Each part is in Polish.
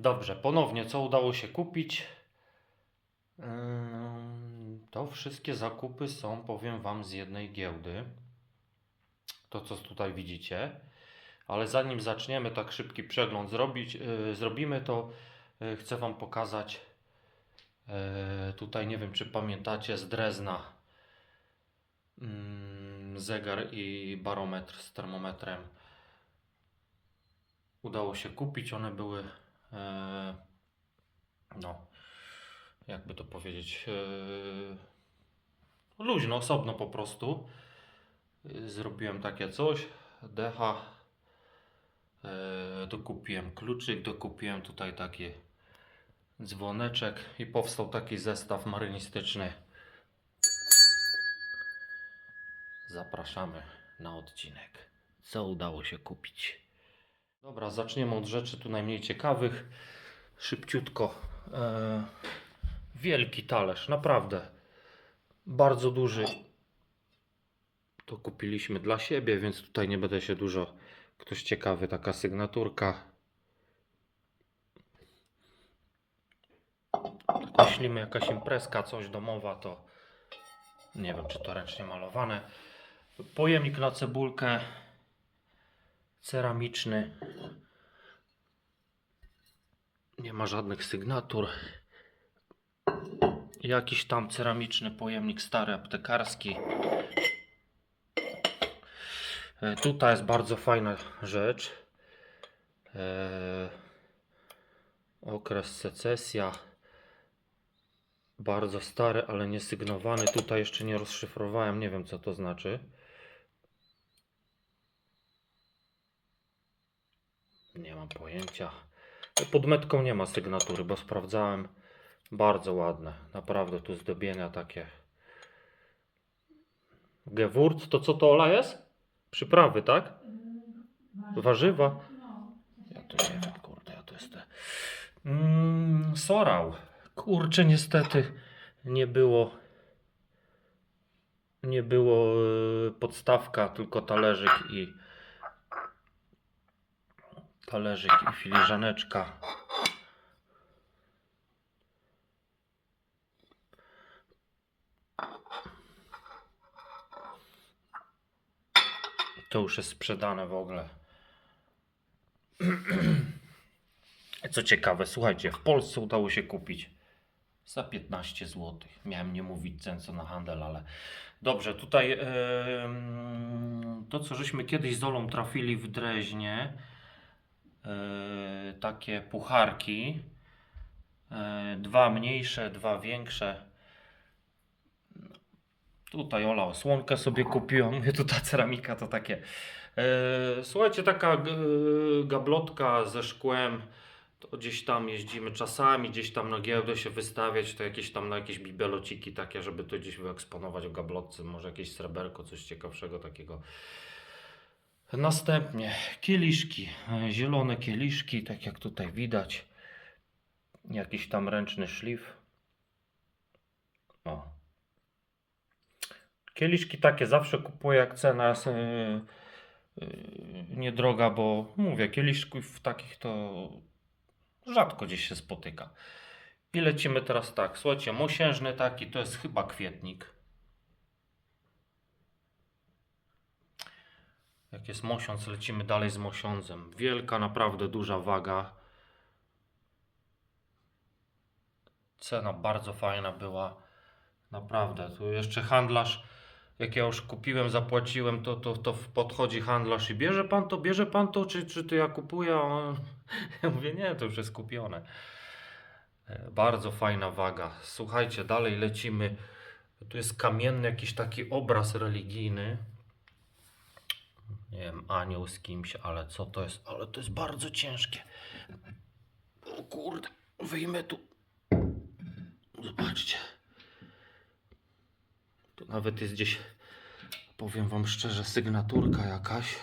Dobrze, ponownie, co udało się kupić? To wszystkie zakupy są, powiem Wam, z jednej giełdy. To, co tutaj widzicie. Ale zanim zaczniemy tak szybki przegląd zrobić, yy, zrobimy, to yy, chcę Wam pokazać yy, tutaj, nie wiem czy pamiętacie, z Drezna mm, zegar i barometr z termometrem. Udało się kupić, one były e, no, jakby to powiedzieć, e, luźno, osobno po prostu. E, Zrobiłem takie coś, decha, e, dokupiłem kluczyk, dokupiłem tutaj taki dzwoneczek i powstał taki zestaw marynistyczny. Zapraszamy na odcinek. Co udało się kupić? Dobra, zaczniemy od rzeczy tu najmniej ciekawych. Szybciutko. E, wielki talerz, naprawdę. Bardzo duży. To kupiliśmy dla siebie, więc tutaj nie będę się dużo. Ktoś ciekawy, taka sygnaturka. Myślimy, jakaś imprezka, coś domowa, to nie wiem, czy to ręcznie malowane. Pojemnik na cebulkę ceramiczny. Nie ma żadnych sygnatur. Jakiś tam ceramiczny pojemnik stary aptekarski. E, Tutaj jest bardzo fajna rzecz. E, okres secesja. Bardzo stary, ale nie sygnowany. Tutaj jeszcze nie rozszyfrowałem. Nie wiem co to znaczy. Nie mam pojęcia. Pod metką nie ma sygnatury, bo sprawdzałem. Bardzo ładne. Naprawdę tu zdobienia takie. Gewurz, to co to Ola jest? Przyprawy, tak? Warzywa? Ja to nie wiem, kurde, ja to jestem. Mm, sorał. Kurczę, niestety nie było. Nie było y, podstawka, tylko talerzyk i talerzyk i filiżaneczka. To już jest sprzedane w ogóle. Co ciekawe, słuchajcie, w Polsce udało się kupić za 15 zł. Miałem nie mówić cen co na handel, ale dobrze. Tutaj em, to, co żeśmy kiedyś z Olą trafili w Dreźnie, takie pucharki. E, dwa mniejsze, dwa większe. Tutaj Ola osłonkę sobie kupiła. Mówię, tu ta ceramika to takie. E, słuchajcie, taka gablotka ze szkłem. To gdzieś tam jeździmy czasami, gdzieś tam na giełdę się wystawiać, to jakieś tam na jakieś bibelociki takie, żeby to gdzieś wyeksponować w gablotce, może jakieś sreberko, coś ciekawszego takiego. Następnie kieliszki, zielone kieliszki, tak jak tutaj widać. Jakiś tam ręczny szlif. O. Kieliszki takie zawsze kupuję, jak cena jest yy, yy, niedroga, bo mówię, kieliszków takich to rzadko gdzieś się spotyka. I lecimy teraz tak. Słuchajcie, mosiężny taki to jest chyba kwietnik. Jak jest mosiąc, lecimy dalej z mosiądzem. Wielka, naprawdę duża waga. Cena bardzo fajna była. Naprawdę. Tu jeszcze handlarz, jak ja już kupiłem, zapłaciłem, to, to, to podchodzi handlarz i bierze pan to, bierze pan to, czy, czy to ja kupuję? Ja mówię, nie, to już jest kupione. E, Bardzo fajna waga. Słuchajcie, dalej lecimy. Tu jest kamienny jakiś taki obraz religijny. Nie wiem, anioł z kimś, ale co to jest? Ale to jest bardzo ciężkie. O kurde, wyjmę tu. Zobaczcie. Tu nawet jest gdzieś, powiem wam szczerze, sygnaturka jakaś.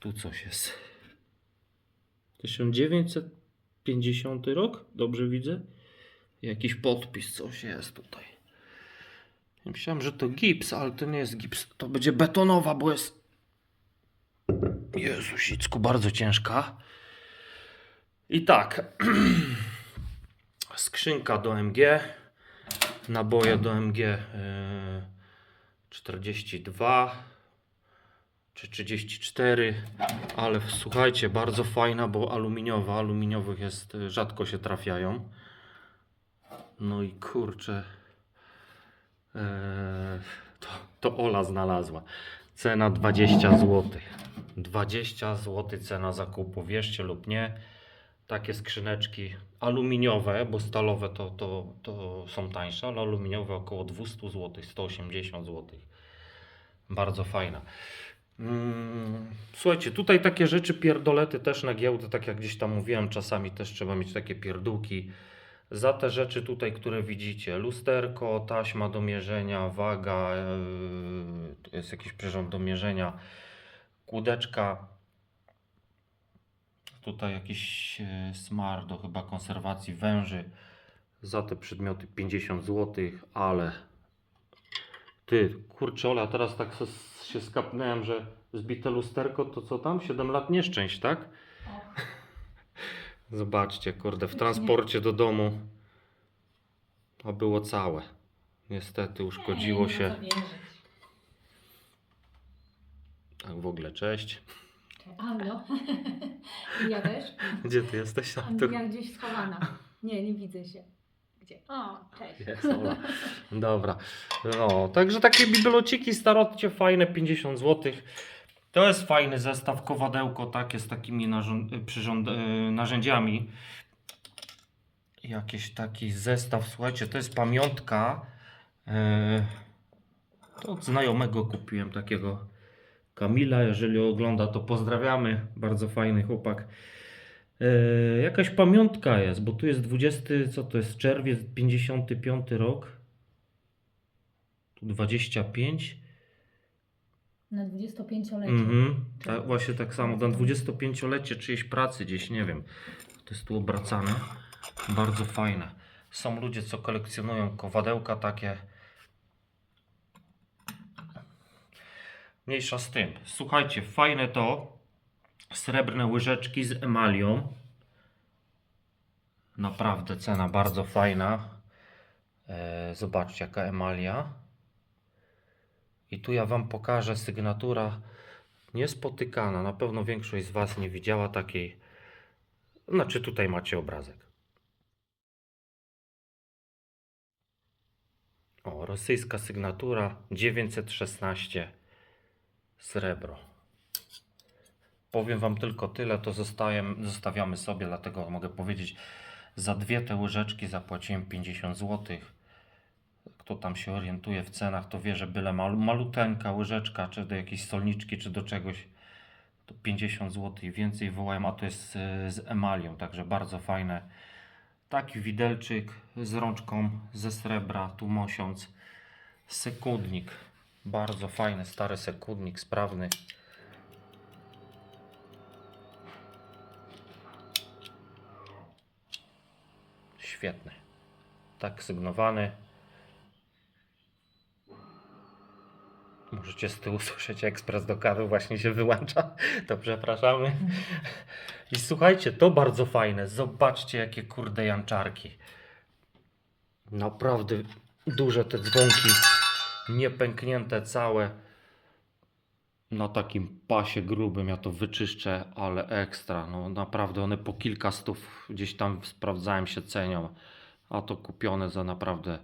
Tu coś jest. 1950 rok? Dobrze widzę? Jakiś podpis, coś jest tutaj. Myślałem, że to gips, ale to nie jest gips. To będzie betonowa, bo jest. Jezusicku, bardzo ciężka. I tak. Skrzynka do MG. Naboje do MG yy, 42 czy 34, ale słuchajcie, bardzo fajna, bo aluminiowa. Aluminiowych jest, y, rzadko się trafiają. No i kurczę, yy, to, to Ola znalazła. Cena 20 zł. 20 zł cena zakupu, wierzcie lub nie. Takie skrzyneczki aluminiowe, bo stalowe to, to, to są tańsze, ale aluminiowe około 200 zł, 180 zł. Bardzo fajna. Mm, Słuchajcie, tutaj takie rzeczy, pierdolety też na giełdę, tak jak gdzieś tam mówiłem, czasami też trzeba mieć takie pierdółki. Za te rzeczy tutaj, które widzicie, lusterko, taśma do mierzenia, waga, yy, tu jest jakiś przyrząd do mierzenia, kłódeczka, tutaj jakiś e, smar do chyba konserwacji węży. Za te przedmioty 50 zł, ale ty, kurczę Ola, teraz tak się skapnąłem, że zbite lusterko to co tam? 7 lat nieszczęść, tak? Zobaczcie, kurde, w transporcie do domu a było całe. Niestety uszkodziło się. Tak w ogóle, cześć. Halo? ja też? Gdzie ty jesteś? A tu Ja gdzieś schowana. Nie, nie widzę się. Gdzie? O, cześć. jest Ola. Dobra. No, także takie bibelociki starocie fajne, 50 zł. To jest fajny zestaw, kowadełko takie z takimi e, narzędziami. Jakiś taki zestaw, słuchajcie, to jest pamiątka. E, to od znajomego kupiłem takiego Kamila, jeżeli ogląda, to pozdrawiamy. Bardzo fajny chłopak. E, jakaś pamiątka jest, bo tu jest 20, co to jest, czerwiec, 55 rok. Tu 25. Na 25-lecie. Mhm. Tak, właśnie tak samo. Na 25-lecie czyjejś pracy gdzieś, nie wiem. To jest tu obracane. Bardzo fajne. Są ludzie, co kolekcjonują kowadełka takie. Mniejsza z tym. Słuchajcie, fajne to. Srebrne łyżeczki z emalią. Naprawdę cena bardzo fajna. E, zobaczcie jaka emalia. I tu ja Wam pokażę sygnatura niespotykana. Na pewno większość z Was nie widziała takiej. Znaczy tutaj macie obrazek. O, rosyjska sygnatura 916 srebro. Powiem Wam tylko tyle, to zostajem, zostawiamy sobie, dlatego mogę powiedzieć, za dwie te łyżeczki zapłaciłem 50 zł. Kto tam się orientuje w cenach, to wie, że byle mal, maluteńka łyżeczka, czy do jakiejś solniczki, czy do czegoś, to 50 zł i więcej wołają, a to jest e, z emalią, także bardzo fajne. Taki widelczyk z rączką ze srebra, tu mosiąc. Sekundnik, bardzo fajny, stary sekundnik, sprawny. Świetny. Tak sygnowany. Możecie z tyłu słyszeć ekspres do kawy właśnie się wyłącza. To przepraszamy. I słuchajcie, to bardzo fajne. Zobaczcie jakie kurde janczarki. Naprawdę duże te dzwonki. Niepęknięte całe. Na takim pasie grubym ja to wyczyszczę, ale ekstra. No naprawdę one po kilka stów gdzieś tam sprawdzałem się cenią. A to kupione za naprawdę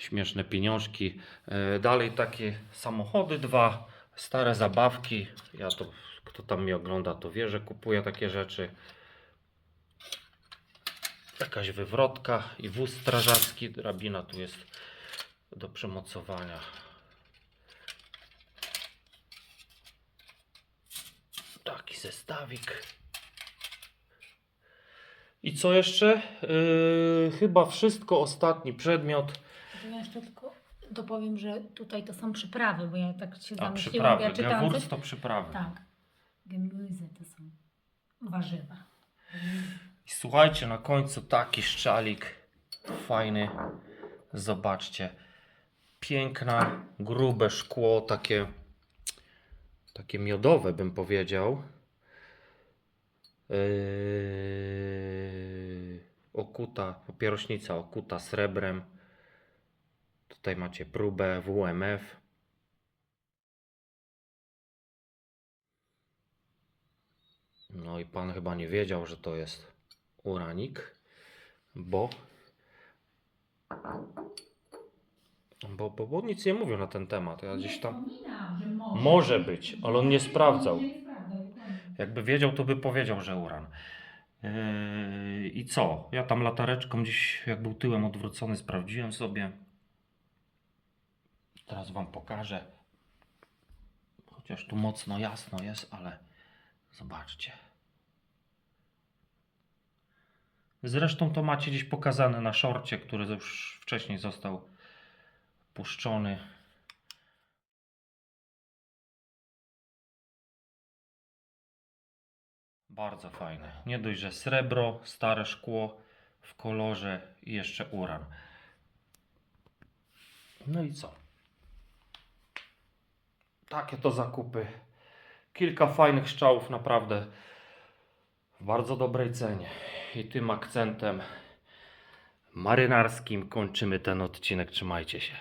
śmieszne pieniążki. E, Dalej takie samochody dwa, stare zabawki. Ja to, kto tam mnie ogląda, to wie, że kupuję takie rzeczy. Jakaś wywrotka i wóz strażacki. Drabina tu jest do przemocowania. Taki zestawik. I co jeszcze? Yy, chyba wszystko. Ostatni przedmiot. Ja jeszcze tylko dopowiem, że tutaj to są przyprawy, bo ja tak się A zamyśliłam, przyprawy. ja czytałam Gewurz to przyprawy. Tak. Gemüse to są warzywa. I słuchajcie, na końcu taki szczalik fajny. Zobaczcie. Piękna, grube szkło, takie takie miodowe bym powiedział. Yy, okuta, papierośnica okuta srebrem. Tutaj macie próbę WMF. No i pan chyba nie wiedział, że to jest uranik, bo bo, bo, bo nic nie mówią na ten temat. Ja gdzieś tam może, być, ale on nie sprawdzał. Jakby wiedział, to by powiedział, że uran. Yy, I co? Ja tam latareczką gdzieś, jak był tyłem odwrócony, sprawdziłem sobie. Teraz Wam pokażę. Chociaż tu mocno jasno jest, ale zobaczcie. Zresztą to macie gdzieś pokazane na szorcie, który już wcześniej został puszczony. Bardzo fajne. Nie dość, że srebro, stare szkło w kolorze i jeszcze uran. No i co? Takie to zakupy. Kilka fajnych strzałów, naprawdę w bardzo dobrej cenie. I tym akcentem marynarskim kończymy ten odcinek. Trzymajcie się.